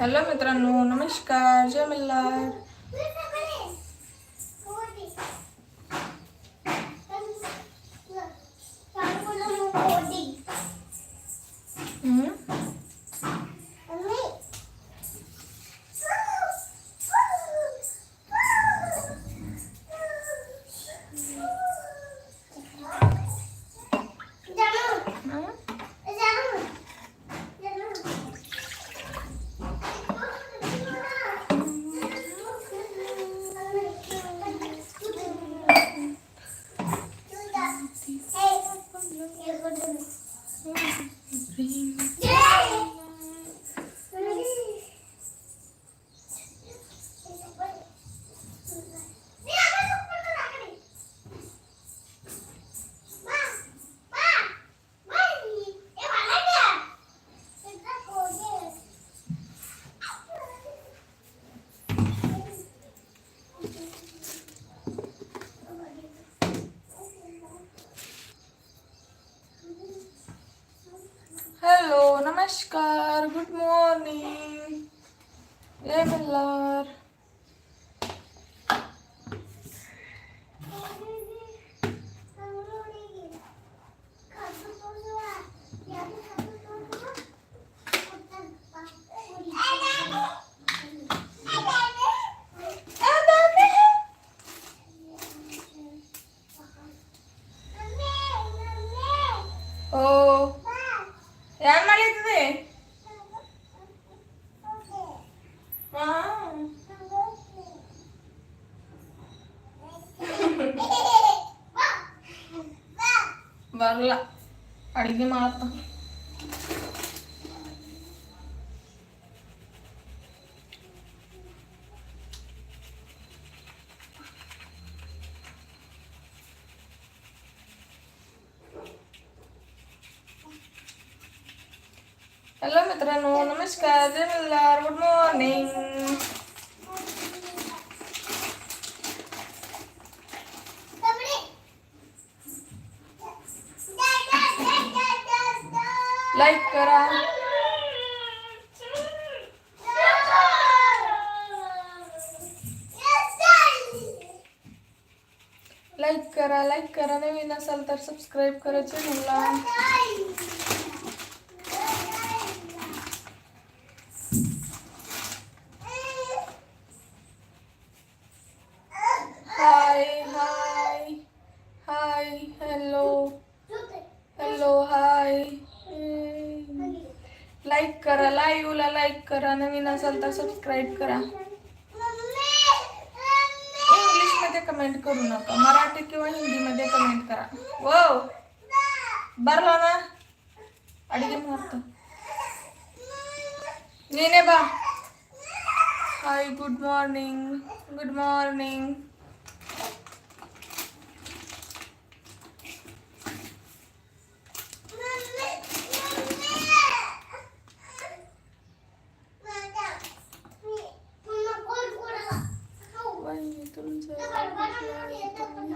Hello मित्रांनो नमस्कार जय Malhar. Hello ಬರಲ್ಲ ಅಡುಗೆ ಮಾಡ್ತಾ ಹಲೋ ಮಿತ್ರನು ನಮಸ್ಕಾರ ಗುಡ್ ಮಾರ್ನಿಂಗ್ सबस्क्राईब करायचे चॅनलला hi hi hi hello hello hi like करा लाईव्हला लाईक करा. नवीन असाल तर सबस्क्राईब करा. कमेंट करू नका. मराठी किंवा हिंदीमध्ये कमेंट करा. वो बरला ना? अडिगे मारतो नीने बा. Hi good morning good morning वहिनी तुमचं तुम्ही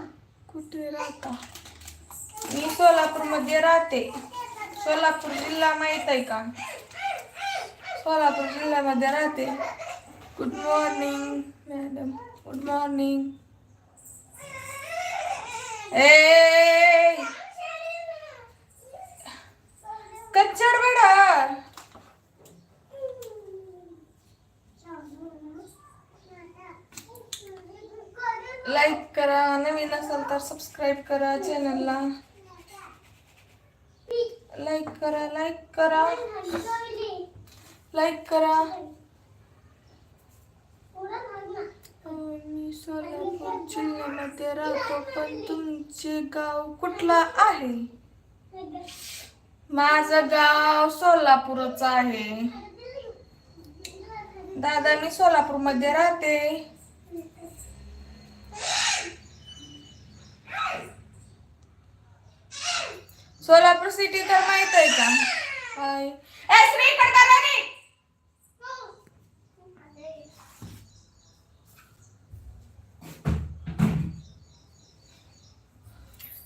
कुठे राहता मी सोलापूरमध्ये राहते. सोलापूर जिल्हा माहीत आहे का? सोलापूर जिल्ह्यामध्ये राहते. Good morning madam good morning ए कच्चर बेडा लाईक करा. नवीन असाल तर सबस्क्राईब करा चॅनलला लाईक करा लाईक करा. लाईक करा. मी सोलापूर जिल्ह्यामध्ये राहतो पण तुमचे गाव कुठला आहे? माझं गाव सोलापूरच आहे. दादा मी सोलापूरमध्ये राहते. सोलापूर सिटी तर माहीत आहे का?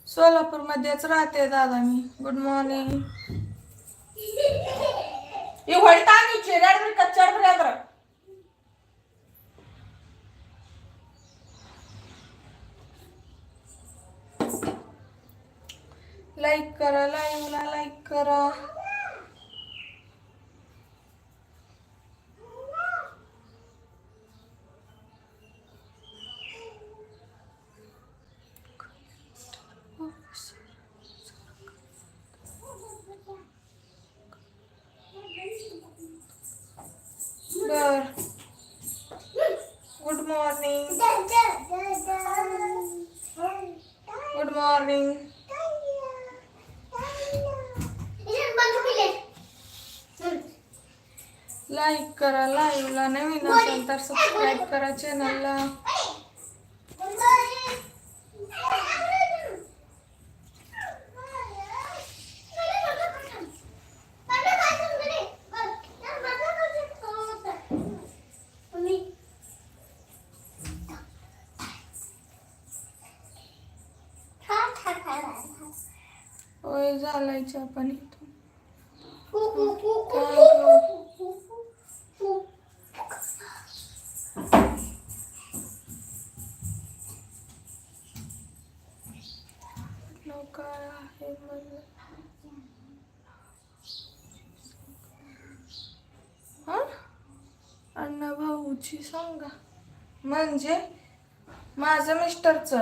सोलापूर मध्येच सोलापूरमध्येच राहते दादा मी. गुड मॉर्निंग ही वडता लाईक करा लाईव्हला लाईक करा. बर. गुड मॉर्निंग गुड मॉर्निंग करा लाईव्हला नवीन असेल तर सबस्क्राईब करा चॅनलला होय झालाय चहा पण. इथून अण्णा भाऊची सांगा. म्हणजे? माझं मिस्टरच.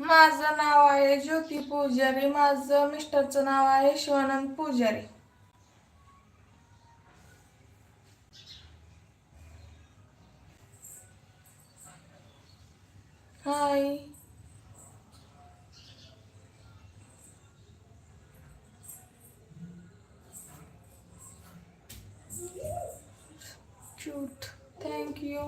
माझं नाव आहे ज्योती पुजारी. माझं मिस्टरचं नाव आहे शिवानंद पुजारी. हाय थँक यू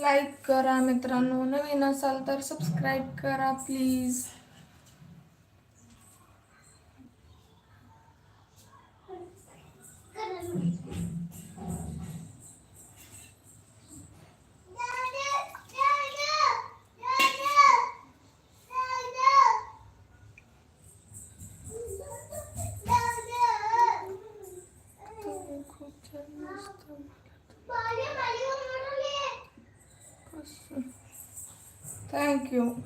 लाईक करा मित्रांनो. नवीन असाल तर सबस्क्राईब करा please Thank you.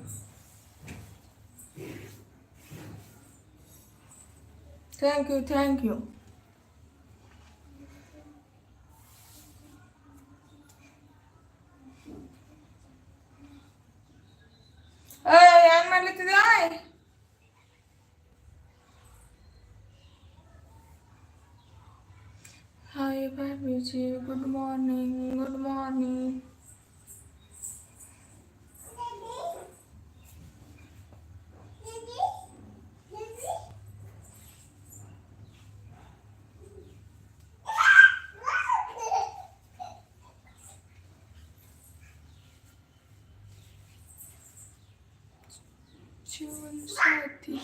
Thank you, thank you. Hey, I'm a little. Hi, baby. Good morning. जीवन साथी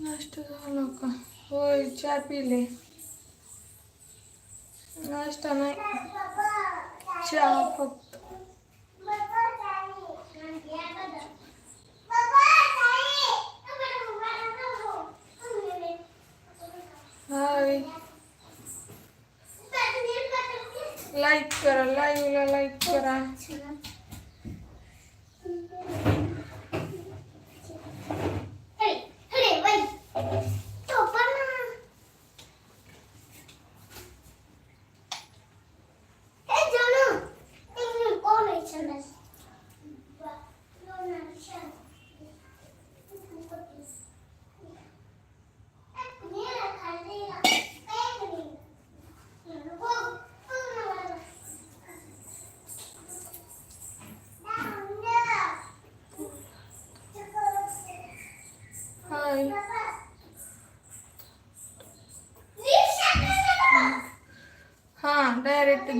नाश्ता झाला का होय चहा पिले. नाश्ता नाही. चहा फक्त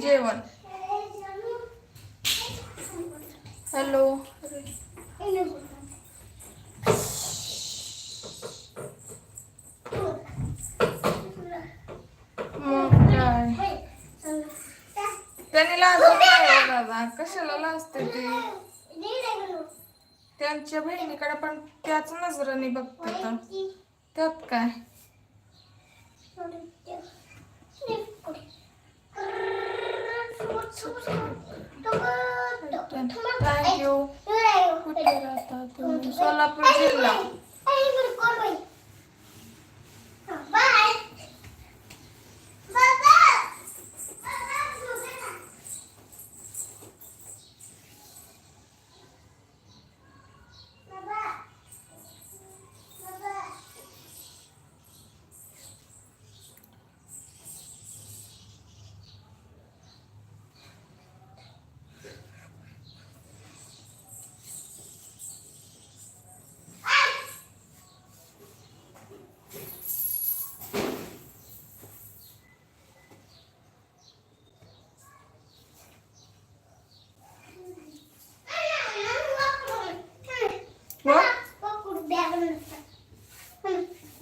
जेवण. हॅलो. मग काय? त्यांनी लाजत दादा. कशाला लाजते ते? त्यांच्या बहिणीकडे पण त्याच नजरेने बघते त्यात काय थँक्यू कुठे राहता तुम्ही सोलापूर जिल्हा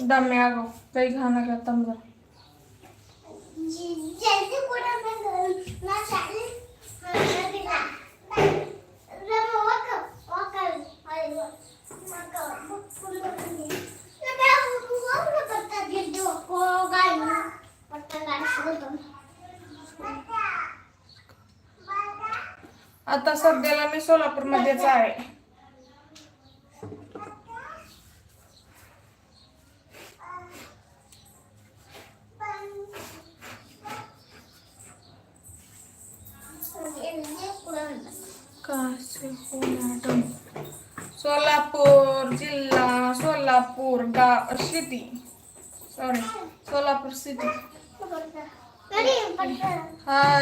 दम्या आगो काही घाणा का तमजा आता सध्याला मी सोलापूरमध्येच आहे कासे हो मॅडम सोलापूर जिल्हा सोलापूर गाव city sorry Solapur city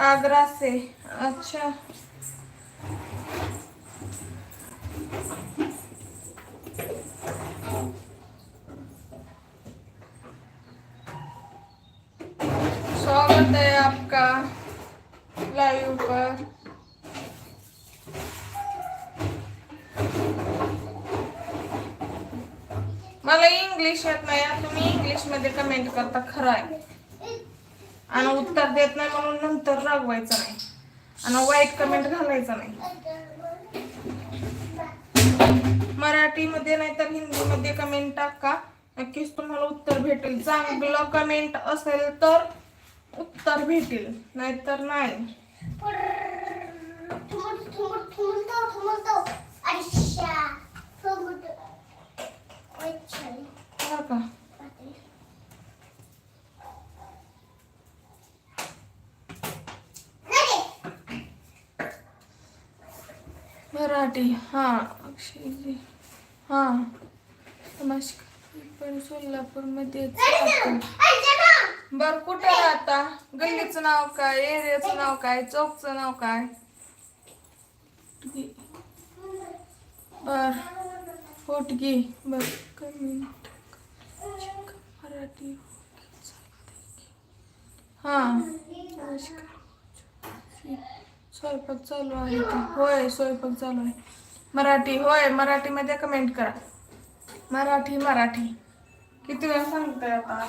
Agra से। अच्छा। स्वागत है आपका लाइव पर। मला इंग्लिश येत नाही आणि तुम्ही इंग्लिश मध्ये कमेंट करता, खरं आहे आणि उत्तर देत नाही म्हणून नंतर रागवायचं नाही. आणि वाईट कमेंट घालायचं नाही. मराठीमध्ये नाहीतर हिंदीमध्ये कमेंट टाका. नक्कीच तुम्हाला उत्तर भेटेल. चांगलं कमेंट असेल तर उत्तर भेटेल. नाहीतर नाही. हा का मराठी. हां अक्षयजी. हां. नमस्कार. पण सोलापूरमध्ये बरं बर कुठे राहता गल्लीचं नाव काय? एरियाचं नाव काय? चौकचं नाव काय? बर पोटगी बर कमेंट मराठी. हां नमस्कार. स्वयंपाक चालू आहे का होय स्वयंपाक चालू आहे. मराठी होय मराठीमध्ये कमेंट करा. मराठी मराठी. किती वेळा सांगताय आता?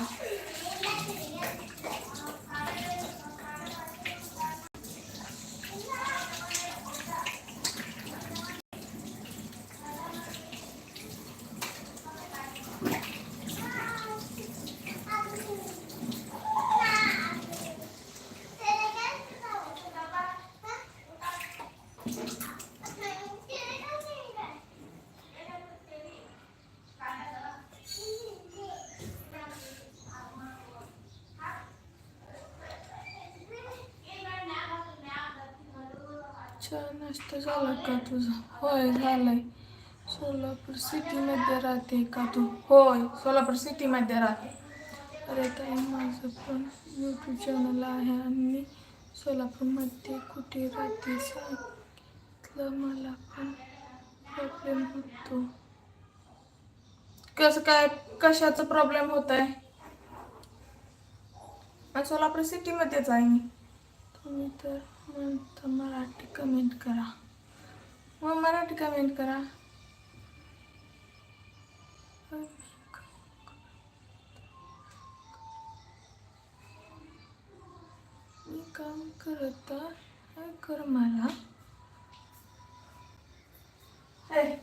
चहा नाश्ता झाला का तुझा होय झालाय सोलापूर सिटीमध्ये राहते का तू होय सोलापूर सिटीमध्ये राहते अरे ताई माझं पण यूट्यूब चॅनल आहे आणि मी सोलापूरमध्ये कुठे राहते सांगितलं मला पण प्रॉब्लेम होतो कसं काय कशाचा प्रॉब्लेम होत आहे सोलापूर सिटीमध्येच आहे मी तुम्ही तर मराठी कमेंट करा. मग मराठी कमेंट करा. मी काम करत कर मला?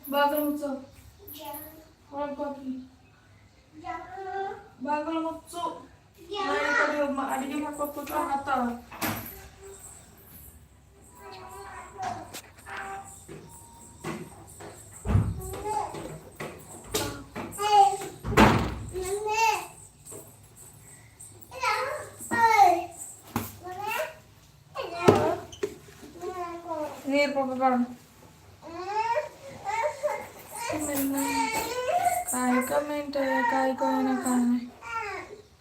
बागल बागल मग चो अडगी मग bakalım. కార్యక్రమం ఏంటో కార్యక్రమం కానీ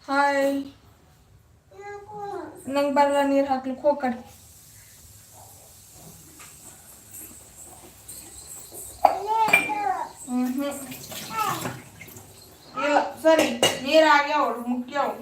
హాయ్ ನಂಗೆ ಬರಲ್ಲ ನೀರು ಹಾಕ್ಲಿಕ್ಕೆ ಹೋಗ್ಕಡೆ ಹ್ಞೂ ಇಲ್ಲ ಸರಿ ನೀರು ಆಗ್ಯಾವ ಮುಖ್ಯವು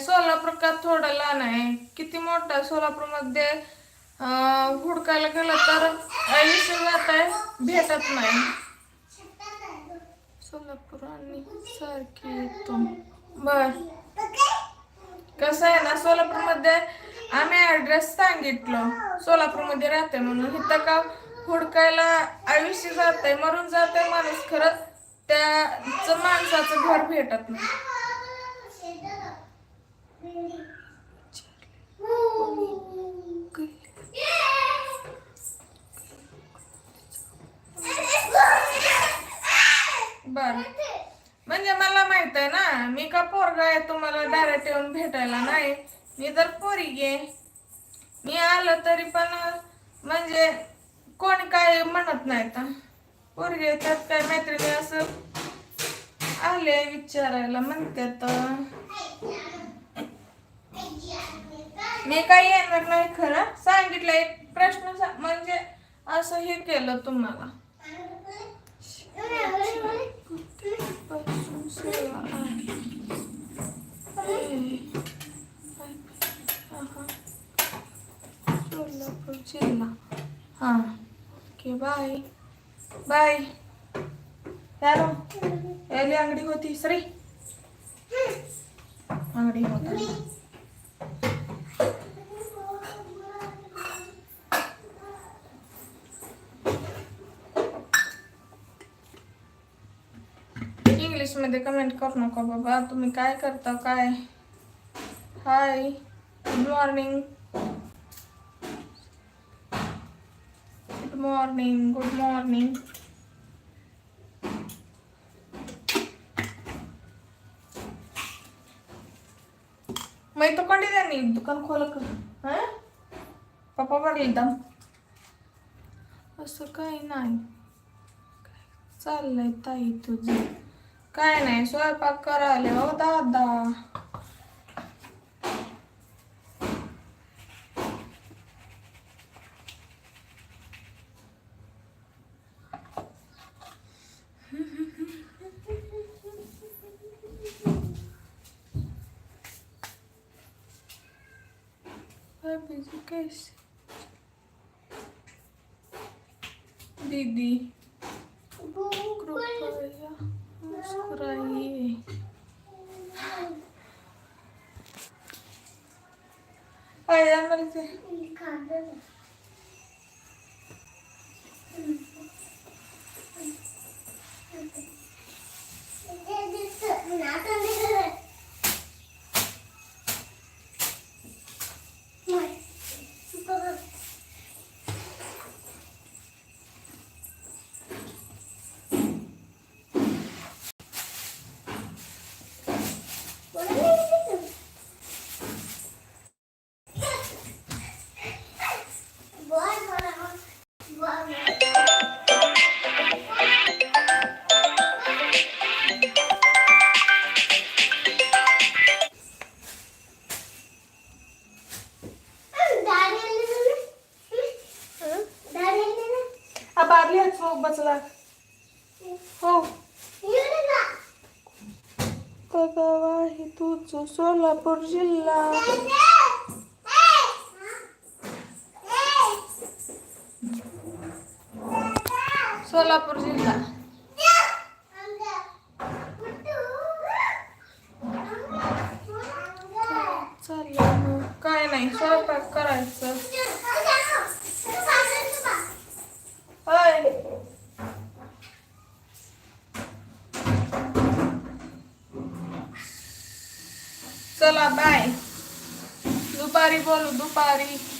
सोलापूर का थोडं लहान आहे. किती मोठा आहे? सोलापूरमध्ये हुडकायला गेलं तर आयुष्य जात आहे. भेटत नाही. सोलापूर आणि सारखी येतो बर. कसं आहे ना सोलापूरमध्ये आम्ही ॲड्रेस सांगितलं. सोलापूरमध्ये राहते म्हणून. इथं का हुडकायला आयुष्य जात आहे? मरून जात आहे माणूस खरंच त्याचं माणसाचं घर भेटत नाही. बर. म्हणजे मला माहीत आहे ना मी का पोरगा आहे तुम्हाला डायरेक्ट येऊन भेटायला नाही? मी तर पोरी गे मी आलं तरी पण म्हणजे कोणी काय म्हणत नाही तर पोरगे त्यात काय मैत्रिणी असं आले विचारायला म्हणतात. मी काही येणार नाही खरं. सांगितलं एक प्रश्न म्हणजे असं हे केलं तुम्हाला. सोलापूर जिल्हा हां. Okay bye. बाय. हॅलो एली अंगडी होती सरी अंगडी होती इंग्लिश मध्ये कमेंट करू नका बाबा. तुम्ही काय करता, काय? Hi good morning good morning good morning नाही दुकान खोल हां? पप्पा बघ एकदम असं काही नाही. चाललंय ताई तुझं? काय नाही स्वयंपाक करायला हो दादा. कैसे दीदी कृपया मुस्कुराइए आया मला ते आ गाव आहे तुझं सोलापूर जिल्हा. सोलापूर जिल्हा चाललं मग काय नाही स्वयंपाक करायचं होय चला